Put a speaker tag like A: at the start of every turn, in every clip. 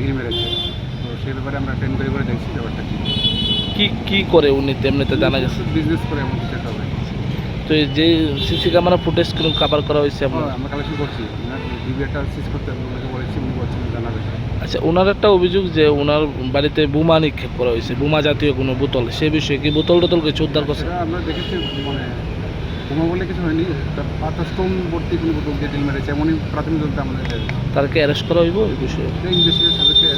A: ঢিল মেরেছে। তো সেই ব্যাপারে আমরা ট্রেন করে করে দেখছি ব্যাপারটা কি।
B: কি কি করে উনি তেমনিতে জানা গেছে?
A: বিজনেস করে এমন কিছু হবে।
B: তো এই যে সিসি ক্যামেরা ফুটেজ কোনো কাভার করা হয়েছে আপনার
A: হ্যাঁ, আমরা কালেকশন করছি। ডিবিআরটা সিজ করতে ওনাকে বলেছি উনি বলছেন জানাবে
B: আচ্ছা ওনার একটা অভিযোগ যে ওনার বাড়িতে বোমা নিক্ষেপ করা হয়েছে বোমা জাতীয় কোনো বোতল সে বিষয়ে কি বোতল টোতল কিছু উদ্ধার করছে?
A: আমরা দেখেছি মানে বোমা বলে কিছু হয়নি পাথর স্টোন ভর্তি কোনো দিয়ে মেরেছে এমনই প্রাথমিক দলটা আমাদের
B: তাদেরকে অ্যারেস্ট করা হইব এই বিষয়ে?
A: ইনভেস্টিগেশন সাপেক্ষে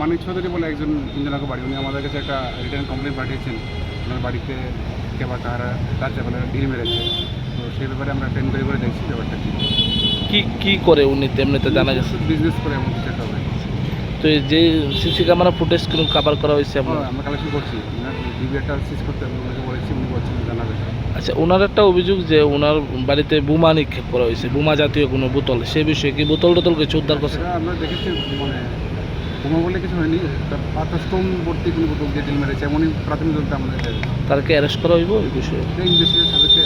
A: মানিক চৌধুরী বলে একজন তিনজনকে বাড়ি উনি আমাদের কাছে একটা রিটার্ন কমপ্লেন পাঠিয়েছেন। ওনার বাড়িতে কে বা কারা তার চাপালে ঢিল মেরেছে তো সেই ব্যাপারে আমরা ট্রেন করে করে দেখছি ব্যাপারটা কি।
B: কি কি করে উনি তেমনিতে জানা গেছে?
A: বিজনেস করে এমন কিছু একটা হবে।
B: তো এই যে সিসি ক্যামেরা ফুটেজ কোনো কাভার করা হয়েছে
A: হ্যাঁ, আমরা কালেকশন করছি। ডিবিআরটা সিজ করতে হবে ওনাকে বলেছি উনি বলছেন জানাবে
B: আচ্ছা ওনার একটা অভিযোগ যে ওনার বাড়িতে বোমা নিক্ষেপ করা হয়েছে বোমা জাতীয় কোনো বোতল সে বিষয়ে কি বোতল টোতল কিছু উদ্ধার করছে?
A: আমরা দেখেছি মানে বোমা বলে কিছু হয়নি। তার পাথর স্টোন ভর্তি কোনো কোথাও দিয়ে ঢিল মেরেছে এমনই প্রাথমিক দলটা আমাদের
B: তারকে অ্যারেস্ট করা হইব এই বিষয়ে?
A: ইনভেস্টিগেশন সাপেক্ষে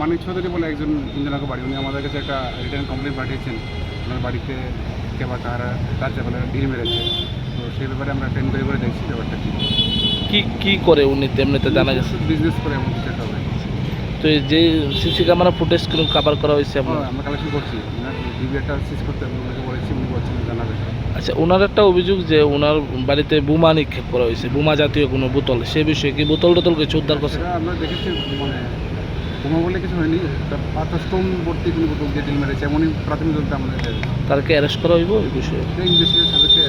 A: মানিক চৌধুরী বলে একজন তিনজনকে বাড়ি উনি আমাদের কাছে একটা রিটার্ন কমপ্লেন পাঠিয়েছেন। ওনার বাড়িতে কে বা কারা তার চাপালে ঢিল মেরেছে। তো সেই ব্যাপারে আমরা ট্রেন করে করে দেখছি ব্যাপারটা কি।
B: কি কি করে উনি তেমনিতে জানা গেছে?
A: বিজনেস করে এমন কিছু একটা হবে।
B: তো এই যে সিসি ক্যামেরা ফুটেজ কাভার করা হয়েছে
A: হ্যাঁ, আমরা কালেকশন করছি। ডিবিআরটা সিজ করতে ওনাকে বলেছি উনি বলছেন জানাবে
B: আচ্ছা ওনার একটা অভিযোগ যে ওনার বাড়িতে বোমা নিক্ষেপ করা হয়েছে বোমা জাতীয় কোনো বোতল সে বিষয়ে কি বোতল টোতল কিছু উদ্ধার করছে?
A: সেটা আমরা দেখেছি মানে বোমা বলে কিছু হয়নি তার পাথর স্টোন ভর্তি কোনো কোথাও ঢিল মেরেছে এমনই প্রাথমিক দলটা আমাদের
B: তাদেরকে অ্যারেস্ট করা হইব এই বিষয়ে?
A: ইনভেস্টিগেশন সাপেক্ষে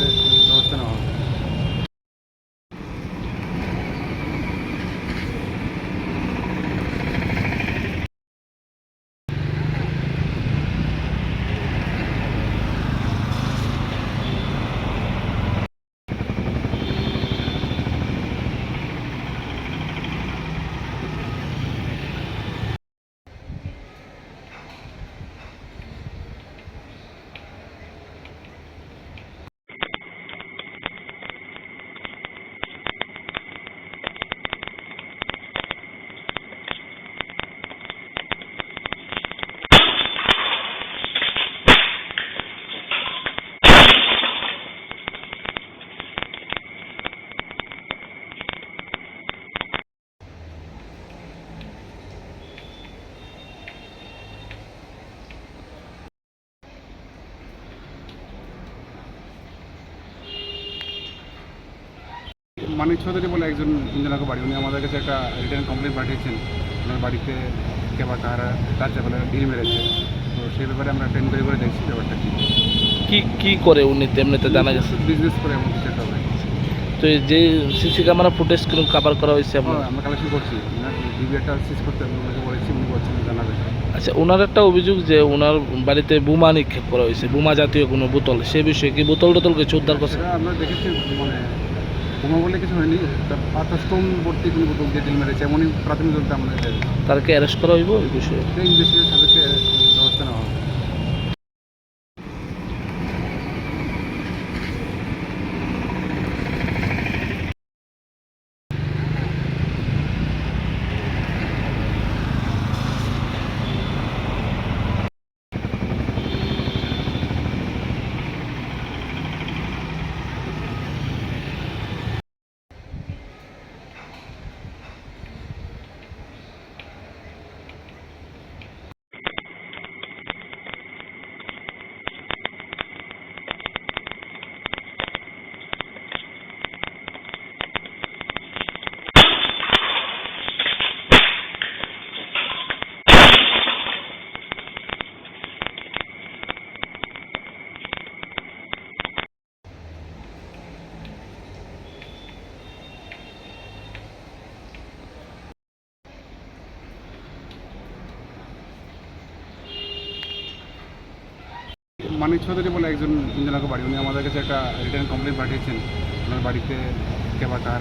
A: মানিক চৌধুরী বলে একজন তিনজনকে বাড়ি উনি আমাদের কাছে একটা রিটার্ন কমপ্লেন পাঠিয়েছেন। ওনার বাড়িতে কে বা কারা তার চাপালে ঢিল মেরেছে। তো সেই ব্যাপারে আমরা ট্রেন করে করে দেখছি ব্যাপারটা কি।
B: কি কি করে উনি এমনিতে জানা গেছে?
A: বিজনেস করে এমন কিছু একটা হবে।
B: তো এই যে সিসি ক্যামেরা ফুটেজ কোনো কাভার করা হয়েছে আপনার?
A: হ্যাঁ, আমরা কালেকশন করছি। ডিবিআরটা সিজ করতে ওনাকে বলেছি উনি বলছেন জানাবে
B: আচ্ছা ওনার একটা অভিযোগ যে ওনার বাড়িতে বোমা নিক্ষেপ করা হয়েছে বোমা জাতীয় কোনো বোতল সে বিষয়ে কি বোতল টোতল কিছু উদ্ধার করছে?
A: আমরা দেখেছি মানে বোমা বলে কিছু হয়নি। তার পাতা স্টোন ভর্তি কোনো বোতল দিয়ে ডিল মেরেছে এমনই প্রাথমিক তদন্তে আমাদের
B: তারকে অ্যারেস্ট করা হইব এই বিষয়ে?
A: ইনভেস্টিগেশন সাপেক্ষে মানিক চৌধুরী বলে একজন ইঞ্জিনিয়ার বাড়ি, উনি আমাদের কাছে একটা রিটার্ন কমপ্লেন পাঠিয়েছেন, ওনার বাড়িতে কেবাটা